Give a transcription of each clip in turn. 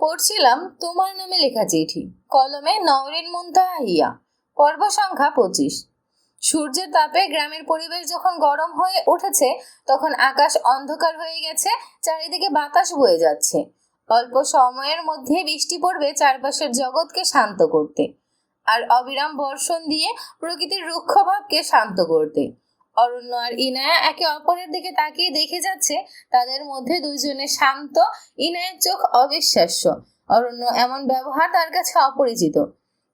পড়ছিলাম তোমার নামে লেখা চিঠি। কলমে নওরিন মুন্তাহা পর্ব সংখ্যা পঁচিশ। সূর্যের তাপে গ্রামের পরিবেশ যখন গরম হয়ে উঠেছে, তখন আকাশ অন্ধকার হয়ে গেছে, চারিদিকে বাতাস বয়ে যাচ্ছে। অল্প সময়ের মধ্যে বৃষ্টি পড়বে চারপাশের জগৎকে শান্ত করতে, আর অবিরাম বর্ষণ দিয়ে প্রকৃতির রুক্ষভাবকে শান্ত করতে। অরণ্য আর ইনায়া একে অপরের দিকে তাকিয়ে দেখে যাচ্ছে তাদের মধ্যে দুইজনে শান্ত, ইনায়ের চোখ অবিশ্বাস্য। অরণ্য এমন ব্যবহার তার কাছে অপরিচিত।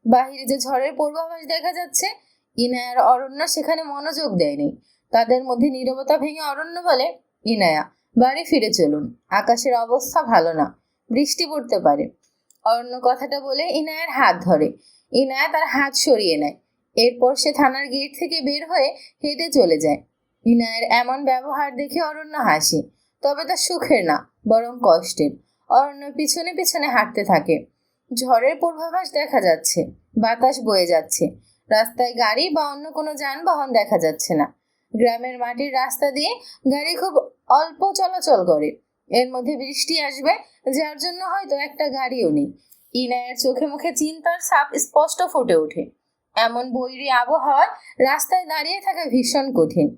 বাহিরে যে ঝড়ের পূর্বাভাস দেখা যাচ্ছে ইনায়ার অরণ্য সেখানে মনোযোগ দেয়নি। তাদের মধ্যে নীরবতা ভেঙে অরণ্য বলে, ইনায়া, বাড়ি ফিরে চলুন। আকাশের অবস্থা ভালো না। বৃষ্টি পড়তে পারে। অরণ্য কথাটা বলে ইনায়ার হাত ধরে। ইনায়া তার হাত সরিয়ে নেয়। এরপর সে থানার গেট থেকে বের হয়ে হেঁটে চলে যায়। ইনায়ের এমন ব্যবহার দেখে অরণ্য হাসে, তবে তা সুখের না, বরং কষ্টের। অরণ্য পিছনে পিছনে হাঁটতে থাকে। ঝড়ের পূর্বাভাস দেখা যাচ্ছে, বাতাস বয়ে যাচ্ছে। রাস্তায় গাড়ি বা অন্য কোনো যানবাহন দেখা যাচ্ছে না। গ্রামের মাটির রাস্তা দিয়ে গাড়ি খুব অল্প চলাচল করে। এর মধ্যে বৃষ্টি আসবে, যার জন্য হয়তো একটা গাড়িও নেই। ইনায়ের চোখে মুখে চিন্তার ছাপ স্পষ্ট ফুটে ওঠে। এমন বৈরী আবহাওয়ায় রাস্তায় দাঁড়িয়ে থাকা ভীষণ কঠিন।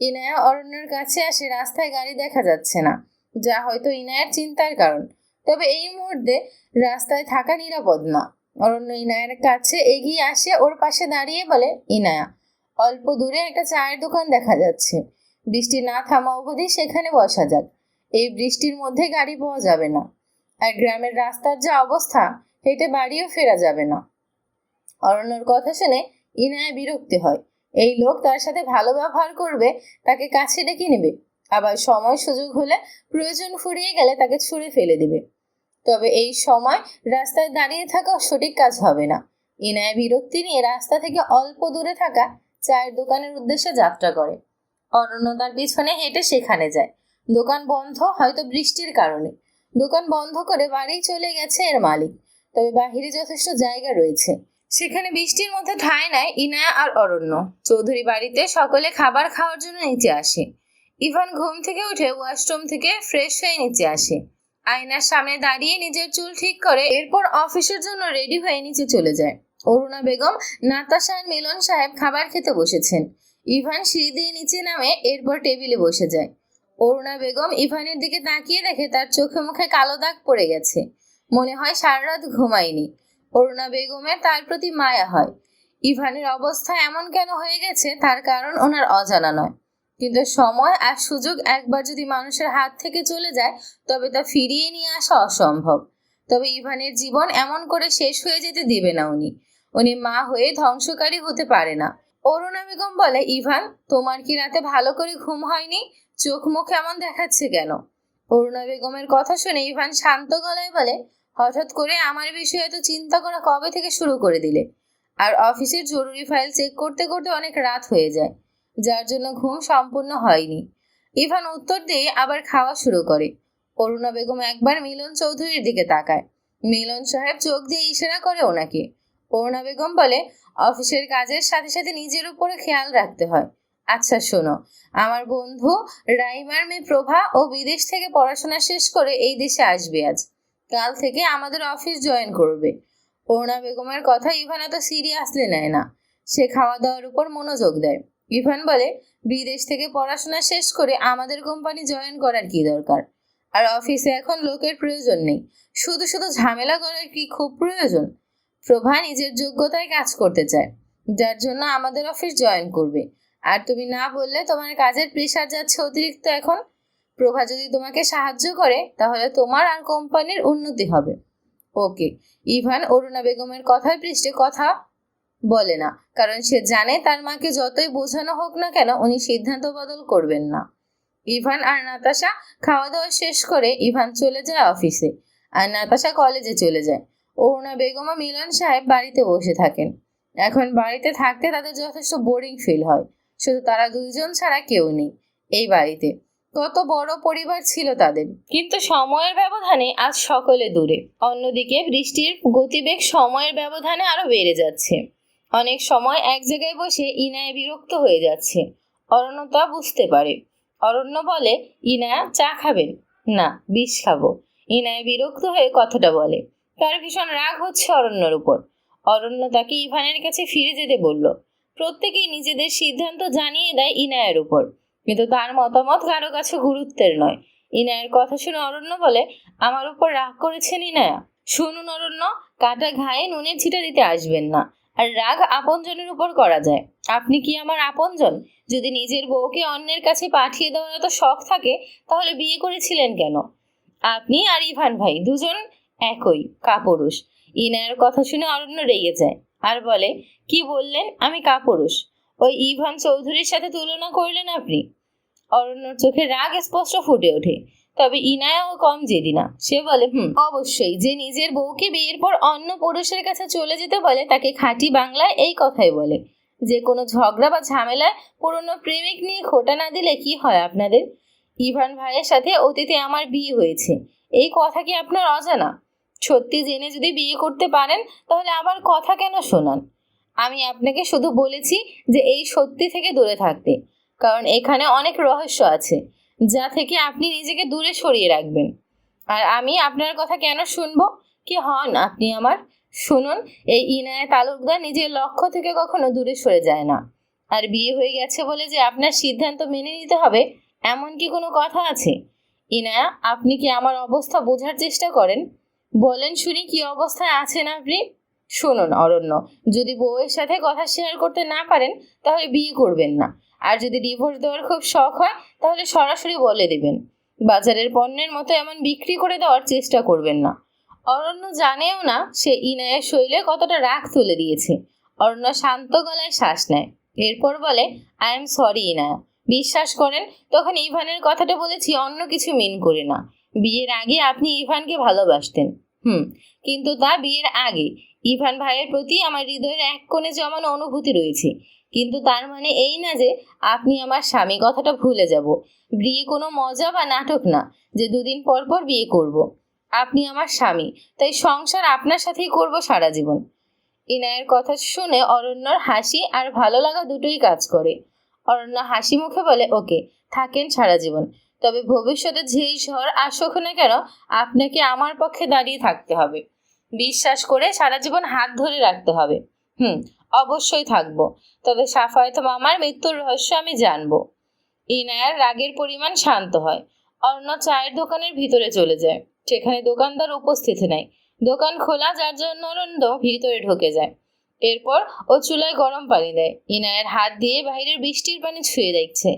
ইনায়া অরণ্যের কাছে আসে রাস্তায় গাড়ি দেখা যাচ্ছে না, যা হয়তো ইনায়ের চিন্তার কারণ। তবে এই মুহূর্তে রাস্তায় থাকা নিরাপদ না। অরণ্য ইনায়ের কাছে এগিয়ে আসে, ওর পাশে দাঁড়িয়ে বলে, ইনায়া, অল্প দূরে একটা চায়ের দোকান দেখা যাচ্ছে। বৃষ্টি না থামা অবধি সেখানে বসা যাক। এই বৃষ্টির মধ্যে গাড়ি পাওয়া যাবে না। আর গ্রামের রাস্তার যা অবস্থা, হেঁটে বাড়িও ফেরা যাবে না। অরণ্যর কথা শুনে ইনায়া বিরক্তি হয়। এই লোক তার সাথে ভালো ব্যবহার করবে, তাকে কাছে ডেকে নেবে। আবার সময় সুযোগ হলে প্রয়োজন ফুরিয়ে গেলে তাকে ছুঁড়ে ফেলে দেবে। তবে এই সময় রাস্তায় দাঁড়িয়ে থাকা সঠিক কাজ হবে না। ইনায়া বিরক্তি নিয়ে রাস্তা থেকে অল্প দূরে থাকা চায়ের দোকানের উদ্দেশ্যে যাত্রা করে। অরণ্য তার পিছনে হেঁটে সেখানে যায়। দোকান বন্ধ, হয়তো বৃষ্টির কারণে। দোকান বন্ধ করে বাড়ি চলে গেছে এর মালিক। তবে বাহিরে যথেষ্ট জায়গা রয়েছে। সেখানে বৃষ্টির মধ্যে ঠাঁই নেয় ইনায়া আর অরণ্য। চৌধুরী বাড়িতে সকলে খাবার খাওয়ার জন্য নিচে আসে। ইভান ঘুম থেকে উঠে ওয়াশরুম থেকে ফ্রেশ হয়ে নিচে আসে। আয়নার সামনে দাঁড়িয়ে নিজের চুল ঠিক করে এরপর অফিসের জন্য রেডি হয়ে নিচে চলে যায়। অরুণা বেগম, নাতাশা আর মিলন সাহেব খাবার খেতে বসেছেন। ইভান সিঁড়ি দিয়ে নিচে নামে এরপর টেবিলে বসে যায়। অরুণা বেগম ইভানের দিকে তাকিয়ে দেখে তার চোখে মুখে কালো দাগ পড়ে গেছে। মনে হয় সারা রাত ঘুমায়নি। অরুণা বেগমের তার প্রতি মায়া হয়। ইভানের অবস্থা এমন কেন হয়ে গেছে তার কারণ ওনার অজানা নয়। কিন্তু সময় আর সুযোগ একবার যদি মানুষের হাত থেকে চলে যায়, তবে তা ফিরিয়ে নিয়ে আসা অসম্ভব। তবে ইভানের জীবন এমন করে শেষ হয়ে যেতে দিবে না উনি। উনি মা হয়ে ধ্বংসকারী হতে পারে না। অরুণা বেগম বলে, ইভান, তোমার কি রাতে ভালো করে ঘুম হয়নি? চোখ মুখ এমন দেখাচ্ছে কেন? অরুণা বেগমের কথা শুনে ইভান শান্ত গলায় বলে হঠাৎ করে আমার বিষয়ে এত চিন্তা করা কবে থেকে শুরু করে দিলে? আর অফিসের জরুরি ফাইল চেক করতে করতে অনেক রাত হয়ে যায়, যার জন্য ঘুম সম্পূর্ণ হয়নি। ইভান উত্তর দিয়ে আবার খাওয়া শুরু করে। অরুণা বেগম একবার মিলন চৌধুরীর দিকে তাকায়। মিলন সাহেব চোখ দিয়ে ইশারা করে ওনাকে। অরুণা বেগম বলে, অফিসের কাজের সাথে সাথে নিজের উপরে খেয়াল রাখতে হয়। আচ্ছা শোনো, আমার বন্ধু রাইমার মেয়ে প্রভা ও বিদেশ থেকে পড়াশোনা শেষ করে এই দেশে আসবে আজ। কাল থেকে আমাদের অফিস জয়েন করবে। অরুণা বেগমের কথা ইভান এত সিরিয়াসলি নেয় না। সে খাওয়া দাওয়ার উপর মনোযোগ দেয়। ইভান বলে, বিদেশ থেকে পড়াশোনা শেষ করে আমাদের কোম্পানি জয়েন করার কি দরকার? আর অফিসে এখন লোকের প্রয়োজন নেই। শুধু শুধু ঝামেলা করার কি খুব প্রয়োজন? প্রভা নিজের যোগ্যতায় কাজ করতে চায়। যার জন্য আমাদের অফিস জয়েন করবে। আর তুমি না বললে তোমার কাজের প্রেশার যাচ্ছে অতিরিক্ত এখন। প্রভা যদি তোমাকে সাহায্য করে, তাহলে তোমার আর কোম্পানির উন্নতি হবে। ওকে ইভান অরুণা বেগমের কথায় পৃষ্ঠে কথা বলে না, কারণ সে জানে তার মাকে যতই বোঝানো হোক না কেন, উনি সিদ্ধান্ত বদল করবেন না। ইভান আর নাতাশা খাওয়া দাওয়া শেষ করে ইভান চলে যায় অফিসে, আর নাতাশা কলেজে চলে যায়। অরুণা বেগম ও মিলন সাহেব বাড়িতে বসে থাকেন। এখন বাড়িতে থাকতে তাদের যথেষ্ট বোরিং ফিল হয়, শুধু তারা দুইজন ছাড়া কেউ নেই, এই বাড়িতে। কত বড় পরিবার ছিল তাদের। কিন্তু সময়ের ব্যবধানে আজ সকলে দূরে। অন্যদিকে বৃষ্টির গতিবেগ সময়ের ব্যবধানে আরও বেড়ে যাচ্ছে। অনেক সময় এক জায়গায় বসে ইনায় বিরক্ত হয়ে যাচ্ছে। অরণ্য তা বুঝতে পারে। অরণ্য বলে ইনা চা খাবেন? না, বিষ খাব। ইনায় বিরক্ত হয়ে কথাটা বলে। তার ভীষণ রাগ হচ্ছে অরণ্যর উপর। অরণ্য তাকে ইভানের কাছে ফিরে যেতে বলল। প্রত্যেকেই নিজেদের সিদ্ধান্ত জানিয়ে দেয় ইনায়ের উপর। কিন্তু তার মতামত কারও কাছে গুরুত্বের নয়। ইনায়ের কথা শুনে অরণ্য বলে, আমার উপর রাগ করেছেন ইনায়া। শুনুন অরণ্য, কাটা ঘায়ে নুনের ছিটা দিতে আসবেন না। আর রাগ আপনজনের উপর করা যায়। আপনি কি আমার আপনজন? যদি নিজের বউকে অন্যের কাছে পাঠিয়ে দেওয়ার এত শখ থাকে, তাহলে বিয়ে করেছিলেন কেন? আপনি আর ইভান ভাই, দুজন একই কাপুরুষ। ইনায়ের কথা শুনে অরণ্য রেগে যায়। আর বলে, কি বললেন? আমি কাপুরুষ। ওই ইভান চৌধুরীর সাথে তুলনা করলেন আপনি? অরণ্যর চোখে রাগ স্পষ্ট ফুটে ওঠে। তবে ইনায়াও কম জেদি না। সে বলে, হুম, অবশ্যই যে নিজের বউকে বিয়ের পর অন্য পুরুষের কাছে চলে যেতে বলে তাকে খাঁটি বাংলায় এই কথাই বলে। যে কোনো ঝগড়া বা ঝামেলায় পুরনো প্রেমিক নিয়ে খোটা না দিলে কি হয় আপনাদের? ইভান ভাইয়ের সাথে অতীতে আমার বিয়ে হয়েছে। এই কথা কি আপনার অজানা? সত্যি জেনে যদি বিয়ে করতে পারেন, তাহলে আবার কথা কেন শোনান? আমি আপনাকে শুধু বলেছি যে এই সত্যি থেকে দূরে থাকতে, কারণ এখানে অনেক রহস্য আছে, যা থেকে আপনি নিজেকে দূরে সরিয়ে রাখবেন। আর আমি আপনার কথা কেন শুনব? কি হন আপনি আমার? শুনুন, এই ইনায়া তালুকদার নিজের লক্ষ্য থেকে কখনো দূরে সরে যায় না। আর বিয়ে হয়ে গেছে বলে যে আপনার সিদ্ধান্ত মেনে নিতে হবে, এমন কি কোনো কথা আছে? ইনায়া, আপনি কি আমার অবস্থা বোঝার চেষ্টা করেন? বলেন শুনি কি অবস্থায় আছেন আপনি? শুনুন, অরণ্য, যদি বউয়ের সাথে কথা শেয়ার করতে না পারেন, তাহলে বিয়ে করবেন না। আর যদি ডিভোর্স দেওয়ার খুব শখ হয়, তাহলে সরাসরি বলে দেবেন। বাজারের পণ্যের মতো এমন বিক্রি করে দেওয়ার চেষ্টা করবেন না। অরণ্য জানেও না, সে ইনায়ের শৈলে কতটা রাগ তুলে দিয়েছে। অরণ্য শান্ত গলায় শ্বাস নেয়। এরপর বলে আই এম সরি ইনায়া। বিশ্বাস করেন, তখন ইভানের কথাটা বলেছি, অন্য কিছু মিন করে না। বিয়ের আগে আপনি ইভানকে ভালোবাসতেন। হুম, কিন্তু তা বিয়ের আগে। ইভান ভাইয়ের প্রতি আমার হৃদয়ের এক কোণে জমানো অনুভূতি রয়েছে। কিন্তু তার মানে এই না যে আপনি আমার স্বামী কথাটা ভুলে যাব। বিয়ে কোনো মজা বা নাটক না, যে দুদিন পর পর বিয়ে করব। আপনি আমার স্বামী, তাই সংসার আপনার সাথেই করব সারা জীবন। ইনায়ের কথা শুনে অরণ্যর হাসি আর ভালো লাগা দুটোই কাজ করে। অরণ্য হাসি মুখে বলে, ওকে, থাকেন সারা জীবন। তবে ভবিষ্যতে যেই ঝড় আসুক না কেন, আপনাকে আমার পক্ষে দাঁড়িয়ে থাকতে হবে। বিশ্বাস করে সারা জীবন হাত ধরে রাখতে হবে। হুম, অবশ্যই থাকব। তবে সাফায়ত মামার মৃত্যুর রহস্য আমি জানব। ইনায়ার রাগের পরিমাণ শান্ত হয়। অন্য চায়ের দোকানের ভিতরে চলে যায়। সেখানে দোকানদার উপস্থিত নেই। দোকান খোলা, যার জন্য অরণ্য ভিতরে ঢুকে যায়। এরপর ও চুলায় গরম পানি দেয়। ইনায়ের হাত দিয়ে বাইরের বৃষ্টির পানি ছুঁয়ে দেখছে।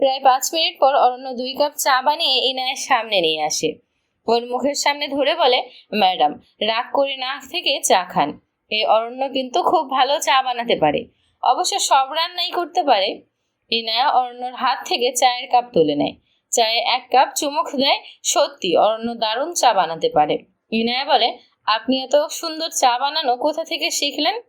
প্রায় পাঁচ মিনিট পর অরণ্য দুই কাপ চা বানিয়ে ইনায়ের সামনে নিয়ে আসে। ওর মুখের সামনে ধরে বলে, ম্যাডাম, রাগ করে না থেকে চা খান। এই অরণ্য কিন্তু খুব ভালো চা বানাতে পারে। অবশ্য সব রান্নাই করতে পারে। ইনায়া অরণ্যর হাত থেকে চায়ের কাপ তুলে নেয়। চায়ে এক কাপ চুমুক দেয়, সত্যি, অরণ্য দারুণ চা বানাতে পারে। ইনায়া বলে, আপনি এত সুন্দর চা বানানো কোথা থেকে শিখলেন?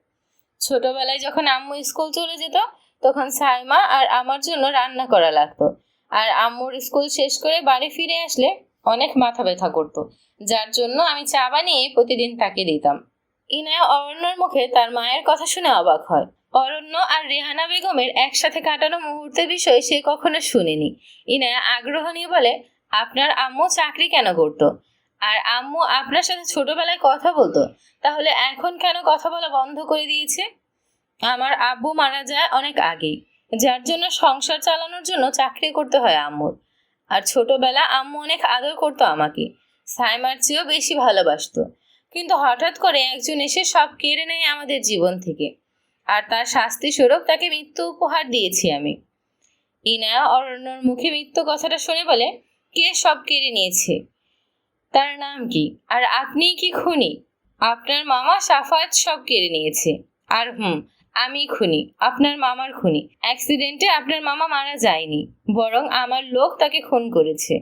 ছোটবেলায় যখন আম্মু স্কুল চলে যেত, তখন সাইমা আর আমার জন্য রান্না করা লাগতো। আর আম্মুর স্কুল শেষ করে বাড়ি ফিরে আসলে অনেক মাথা ব্যথা করতো। যার জন্য আমি চা বানিয়ে প্রতিদিন তাকে দিতাম। ইনায়া অরণ্যর মুখে তার মায়ের কথা শুনে অবাক হয়। অরণ্য আর রেহানা বেগমের একসাথে কাটানো মুহূর্তের বিষয়ে সে কখনো শুনেনি। ইনায়া আগ্রহ নিয়ে বলে, আপনার আম্মু চাকরি কেন করতো? আর আম্মু আপনার সাথে ছোটবেলায় কথা বলতো? তাহলে এখন কেন কথা বলা বন্ধ করে দিয়েছে? আমার আব্বু মারা যায় অনেক আগেই, যার জন্য সংসার চালানোর জন্য চাকরি করতে হয় আম্মুর। আর ছোটবেলা আম্মু অনেক আদর করতো আমাকে। সাইমার চেয়েও বেশি ভালোবাসতো। কিন্তু হঠাৎ করে একজন এসে সব কেড়ে নেয় আমাদের জীবন থেকে। আর তার শাস্তি স্বরূপ তাকে মৃত্যু উপহার দিয়েছি আমি। ইনায়া অরণ্যর মুখে মৃত্যু কথাটা শুনে বলে, কে সব কেড়ে নিয়েছে? তার নাম কি? আর আপনি কি খুনি? আপনার মামা সাফায়াত সব কেড়ে নিয়েছে। আর হুম আমি খুনি, আপনার মামার খুনি। অ্যাক্সিডেন্টে আপনার মামা মারা যায়নি, বরং আমার লোক তাকে খুন করেছে।